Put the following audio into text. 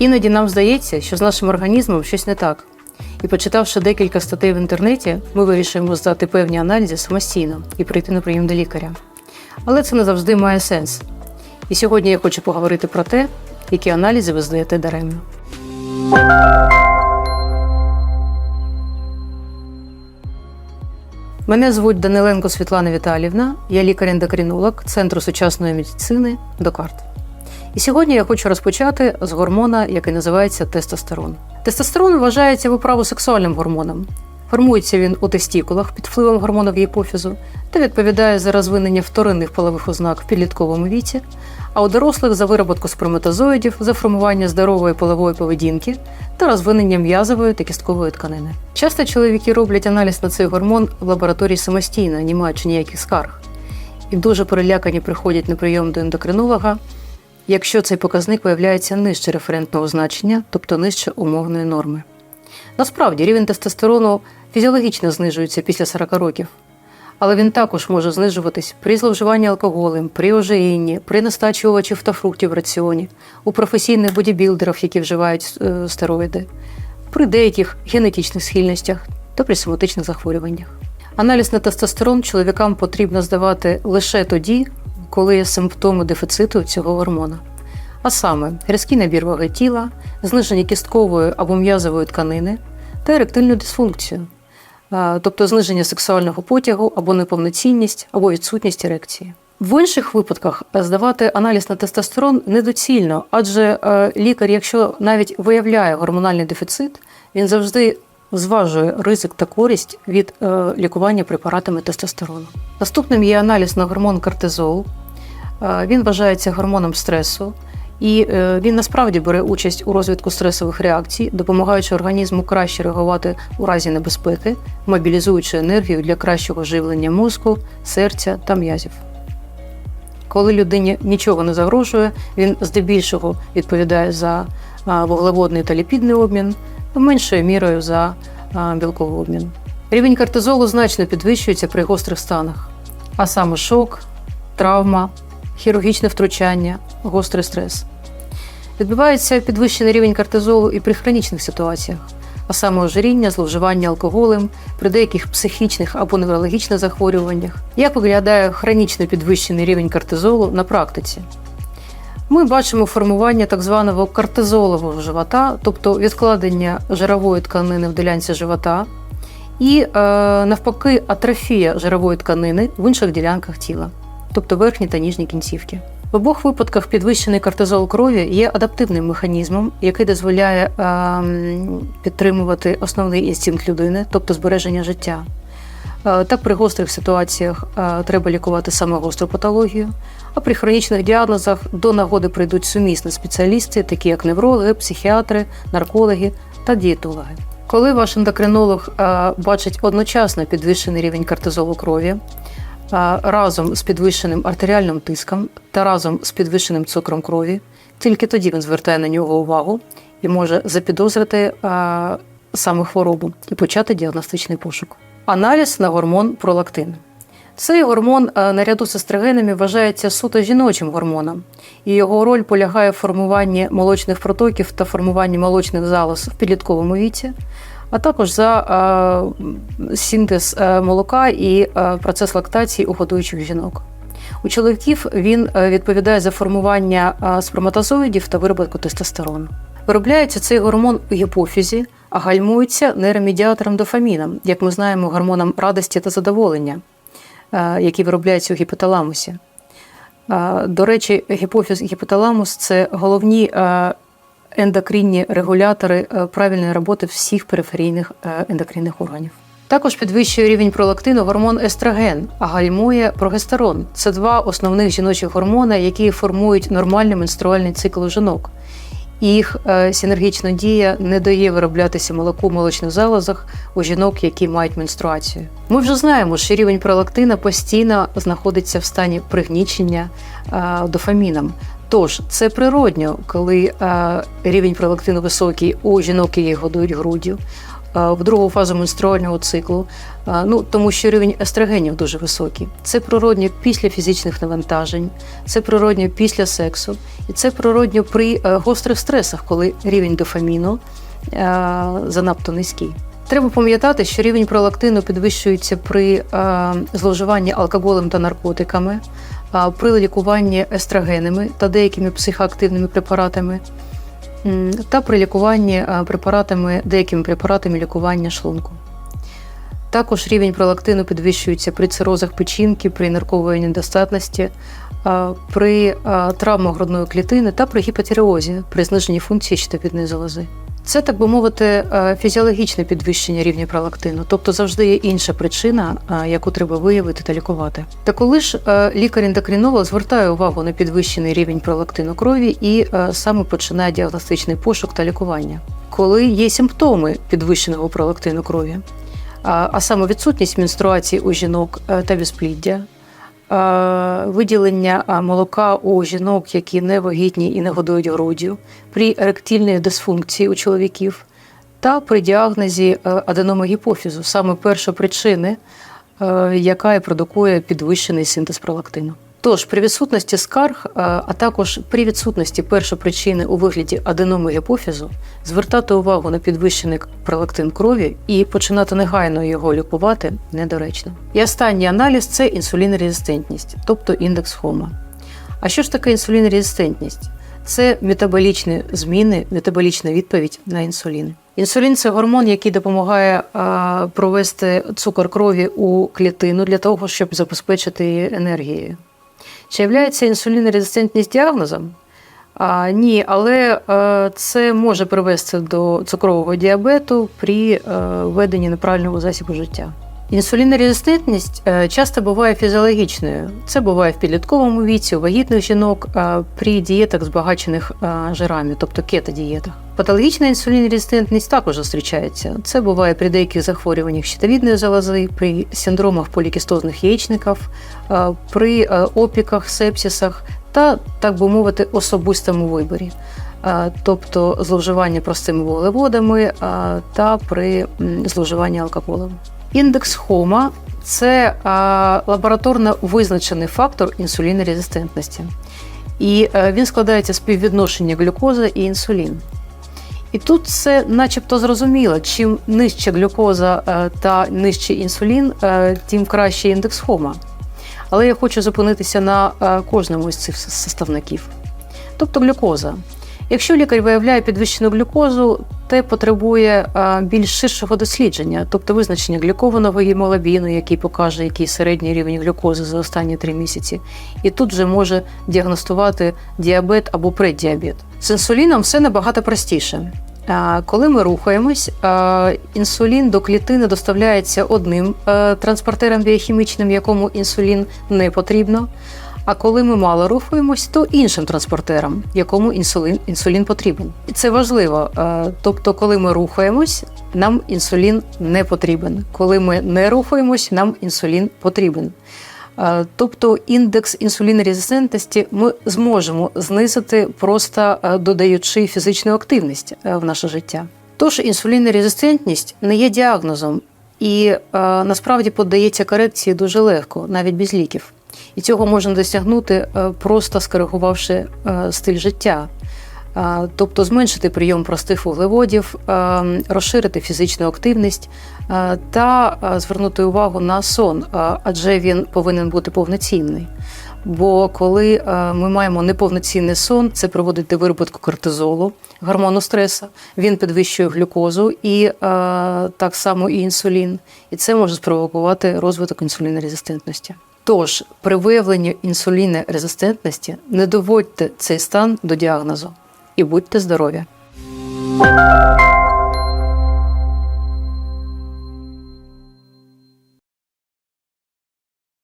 Іноді нам здається, що з нашим організмом щось не так. І почитавши декілька статей в інтернеті, ми вирішуємо здати певні аналізи самостійно і прийти на прийом до лікаря. Але це не завжди має сенс. І сьогодні я хочу поговорити про те, які аналізи ви здаєте даремно. Мене звуть Даниленко Світлана Віталівна, я лікар-ендокринолог Центру сучасної медицини Докарт. І сьогодні я хочу розпочати з гормона, який називається тестостерон. Тестостерон вважається виправо-сексуальним гормоном. Формується він у тестікулах під впливом гормонів гіпофізу та відповідає за розвинення вторинних полових ознак в підлітковому віці, а у дорослих за вироботку сперматозоїдів, за формування здорової полової поведінки та розвинення м'язової та кісткової тканини. Часто чоловіки роблять аналіз на цей гормон в лабораторії самостійно, не маючи ніяких скарг, і дуже перелякані приходять на прийом до ендокринолога, якщо цей показник виявляється нижче референтного значення, тобто нижче умовної норми. Насправді рівень тестостерону фізіологічно знижується після 40 років, але він також може знижуватись при зловживанні алкоголем, при ожирінні, при нестачі овочів та фруктів в раціоні, у професійних бодібілдерів, які вживають е, стероїди, при деяких генетичних схильностях та при соматичних захворюваннях. Аналіз на тестостерон чоловікам потрібно здавати лише тоді, коли є симптоми дефіциту цього гормона. А саме різкий набір ваги тіла, зниження кісткової або м'язової тканини та еректильну дисфункцію, тобто зниження сексуального потягу або неповноцінність, або відсутність ерекції. В інших випадках здавати аналіз на тестостерон недоцільно, адже е, лікар, якщо навіть виявляє гормональний дефіцит, він завжди зважує ризик та користь від е, лікування препаратами тестостерону. Наступним є аналіз на гормон кортизол. Е, Він вважається гормоном стресу, і е, він насправді бере участь у розвитку стресових реакцій, допомагаючи організму краще реагувати у разі небезпеки, мобілізуючи енергію для кращого живлення мозку, серця та м'язів. Коли людині нічого не загрожує, він здебільшого відповідає за вуглеводний та ліпідний обмін, меншою мірою за білковий обмін. Рівень кортизолу значно підвищується при гострих станах, а саме шок, травма, хірургічне втручання, гострий стрес. Відбувається підвищений рівень кортизолу і при хронічних ситуаціях, а саме ожиріння, зловживання алкоголем, при деяких психічних або неврологічних захворюваннях. Як виглядає хронічно підвищений рівень кортизолу на практиці? Ми бачимо формування так званого кортизолового живота, тобто відкладення жирової тканини в ділянці живота, і е, навпаки атрофія жирової тканини в інших ділянках тіла, тобто верхні та ніжні кінцівки. В обох випадках підвищений кортизол крові є адаптивним механізмом, який дозволяє е, підтримувати основний інстинкт людини, тобто збереження життя. Е, Так, при гострих ситуаціях е, треба лікувати саме гостру патологію, а при хронічних діагнозах до нагоди прийдуть сумісні спеціалісти, такі як неврологи, психіатри, наркологи та дієтологи. Коли ваш ендокринолог е, бачить одночасно підвищений рівень кортизолу крові, разом з підвищеним артеріальним тиском та разом з підвищеним цукром крові, тільки тоді він звертає на нього увагу і може запідозрити е, саме хворобу і почати діагностичний пошук. Аналіз на гормон пролактин. Цей гормон е, наряду з естрогенами вважається суто жіночим гормоном, і його роль полягає в формуванні молочних протоків та формуванні молочних залоз в підлітковому віці, а також за е, синтез е, молока і е, процес лактації у годуючих жінок. У чоловіків він відповідає за формування сперматозоїдів та вироботку тестостерону. Виробляється цей гормон у гіпофізі, а гальмується нейромедіатором дофаміном, як ми знаємо, гормоном радості та задоволення, який виробляється у гіпоталамусі. До речі, гіпофіз і гіпоталамус це головні ендокринні регулятори е, правильної роботи всіх периферійних е, ендокринних органів. Також підвищує рівень пролактину гормон естроген, а гальмує прогестерон. Це два основних жіночих гормони, які формують нормальний менструальний цикл жінок. І Їх е, синергічна дія не дає вироблятися молоку в молочних залозах у жінок, які мають менструацію. Ми вже знаємо, що рівень пролактина постійно знаходиться в стані пригнічення е, дофаміном. Тож це природньо, коли е, рівень пролактину високий у жінок, які годують груддю, в другу фазу менструального циклу, ну тому що рівень естрогенів дуже високий. Це природньо після фізичних навантажень, це природньо після сексу, і це природньо при е, гострих стресах, коли рівень дофаміну е, занадто низький. Треба пам'ятати, що рівень пролактину підвищується при е, зловживанні алкоголем та наркотиками, е, при лікуванні естрогенами та деякими психоактивними препаратами, та при лікуванні е, препаратами, деякими препаратами лікування шлунку. Також рівень пролактину підвищується при цирозах печінки, при наркової недостатності, при травмах грудної клітини та при гіпотиреозі, при зниженні функції щитовідної залози. Це, так би мовити, е, фізіологічне підвищення рівня пролактину, тобто завжди є інша причина, е, яку треба виявити та лікувати. Та коли ж е, лікар-ендокринолог звертає увагу на підвищений рівень пролактину крові і саме починає діагностичний пошук та лікування, коли є симптоми підвищеного пролактину крові, а саме відсутність менструації у жінок та безпліддя, виділення молока у жінок, які не вагітні і не годують груддю, при еректильній дисфункції у чоловіків та при діагнозі аденомогіпофізу, аденоми гіпофізу, саме перша причини, е, яка і продукує підвищений синтез пролактину. Тож при відсутності скарг, е, а також при відсутності першопричини у вигляді аденоми гіпофізу, звертати увагу на підвищений пролактин крові і починати негайно його лікувати недоречно. І останній аналіз це інсулінорезистентність, тобто індекс Хома. А що ж таке інсулінорезистентність? Це метаболічні зміни, метаболічна відповідь на інсулін. Інсулін це гормон, який допомагає а, провести цукор крові у клітину для того, щоб забезпечити її енергією. Чи є інсулінорезистентність діагнозом? А, ні, але е, це може привести до цукрового діабету при е, введенні неправильного засібу життя. Інсулінорезистентність е, часто буває фізіологічною. Це буває в підлітковому віці, у вагітних жінок е, при дієтах, збагачених е, жирами, тобто кетодієтах. Патологічна інсулінорезистентність також зустрічається. Це буває при деяких захворюваннях щитовідної залози, при синдромах полікістозних яєчників, при опіках, сепсисах та, так би мовити, особистому виборі. Тобто зловживання простими вуглеводами та при зловживанні алкоголем. Індекс Хома це лабораторно визначений фактор інсулінорезистентності. І е, він складається з співвідношення глюкоза і інсулін. І тут це начебто зрозуміло, чим нижча глюкоза е, та нижчий інсулін, е, тим кращий індекс Хома. Але я хочу зупинитися на кожному з цих составників. Тобто глюкоза. Якщо лікар виявляє підвищену глюкозу, те потребує більш ширшого дослідження, тобто визначення глюкованого гемоглобіну, який покаже, який середній рівень глюкози за останні три місяці. І тут вже може діагностувати діабет або преддіабет. З інсуліном все набагато простіше. Коли ми рухаємось, інсулін до клітини доставляється одним транспортером біохімічним, якому інсулін не потрібно. А коли ми мало рухаємось, то іншим транспортером, якому інсулін, інсулін потрібен. І це важливо. Е, Тобто, коли ми рухаємось, нам інсулін не потрібен. Коли ми не рухаємось, нам інсулін потрібен. Е, Тобто індекс інсулінорезистентності ми зможемо знизити, просто е, додаючи фізичну активність в наше життя. Тож інсулінорезистентність не є діагнозом і насправді подається корекції дуже легко, навіть без ліків. І цього можна досягнути, е, просто скоригувавши е, стиль життя. Тобто зменшити прийом простих вуглеводів, е, розширити фізичну активність та звернути увагу на сон, адже він повинен бути повноцінний. Бо коли ми маємо неповноцінний сон, це приводить до вироботку кортизолу, гормону стресу, він підвищує глюкозу і так само і інсулін. І це може спровокувати розвиток інсулінорезистентності. Тож, при виявленні інсулінорезистентності не доводьте цей стан до діагнозу і будьте здорові.